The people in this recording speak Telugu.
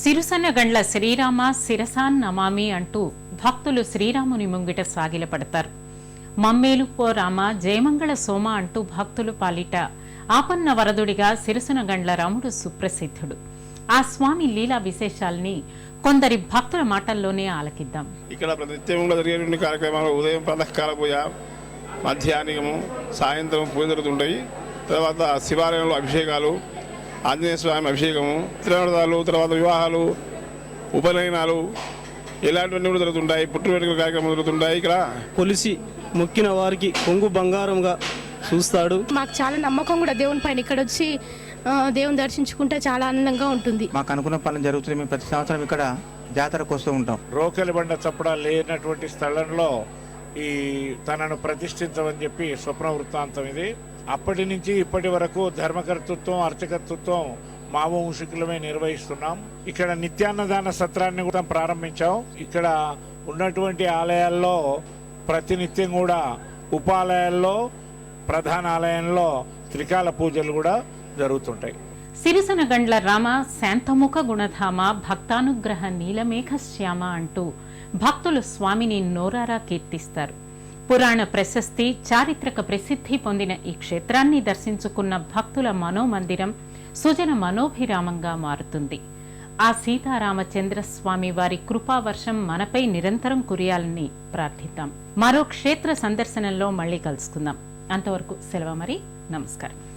సిరుసనగండ్ల శ్రీరామ శిరసాన్ నమామి అంటూ భక్తులు శ్రీరాముని ముంగిట సాగిలపడతారు. మమ్మేలు పో రామ జయమంగళ సోమ అంటూ భక్తులు పాలిట ఆపన్న వరదుడిగా సిరుసనగండ్ల రాముడు సుప్రసిద్ధుడు. ఆ స్వామి లీలా విశేషాల్ని కొందరి భక్తుల మాటల్లోనే ఆలకిద్దాం. ఇక్కడ ప్రతినిత్యం జరిగేటువంటి కార్యక్రమాలు ఉదయం ప్రాతకాల పూజ సాయంత్రం పూజ జరుగుతుంటాయి. తర్వాత శివాలయంలో అభిషేకాలు ఆంజనేయ స్వామి అభిషేకము తిరునాళాలు తర్వాత వివాహాలు ఉపనయనాలు ఇలాంటివన్నీ కూడా జరుగుతుంటాయి. పుట్టు వేడుకల కార్యక్రమాలు జరుగుతుంటాయి ఇక్కడ. కొలిసి మొక్కిన వారికి కొంగు బంగారంగా చూస్తాడు. మాకు చాలా నమ్మకం కూడా దేవుని పైన. ఇక్కడ వచ్చి దేవుని దర్శించుకుంటే చాలా ఆనందంగా ఉంటుంది. మాకు అనుకున్న పనులు జరుగుతుంది. మేము ప్రతి సంవత్సరం ఇక్కడ జాతరకు వస్తూ ఉంటాం. రోకలి బండ చప్పడ లేనటువంటి స్థలంలో ఈ తనను ప్రతిష్ఠించమని చెప్పి స్వప్న వృత్తాంతం ఇది. అప్పటి నుంచి ఇప్పటి వరకు ధర్మకర్తృత్వం అర్చకర్తృత్వం మావోంశికులమే నిర్వహిస్తున్నాం. ఇక్కడ నిత్యాన్నదాన సత్రాన్ని కూడా ప్రారంభించాం. ఇక్కడ ఉన్నటువంటి ఆలయాల్లో ప్రతినిత్యం కూడా ఉపాలయాల్లో ప్రధాన ఆలయంలో త్రికాల పూజలు కూడా జరుగుతుంటాయి. సిరిసనగండ్ల రామ శాంతముఖ గుణధామ భక్తానుగ్రహ నీలమేఘ శ్యామ అంటూ భక్తులు స్వామిని నోరారా కీర్తిస్తారు. పురాణ ప్రశస్తి చారిత్రక ప్రసిద్ధి పొందిన ఈ క్షేత్రాన్ని దర్శించుకున్న భక్తుల మనోమందిరం సుజన మనోభిరామంగా మారుతుంది. ఆ సీతారామచంద్ర స్వామి వారి కృపావర్షం మనపై నిరంతరం కురియాలని ప్రార్థిద్దాం. మరో క్షేత్ర సందర్శనంలో మళ్ళీ కలుసుకుందాం. అంతవరకు సెలవు మరి. నమస్కారం.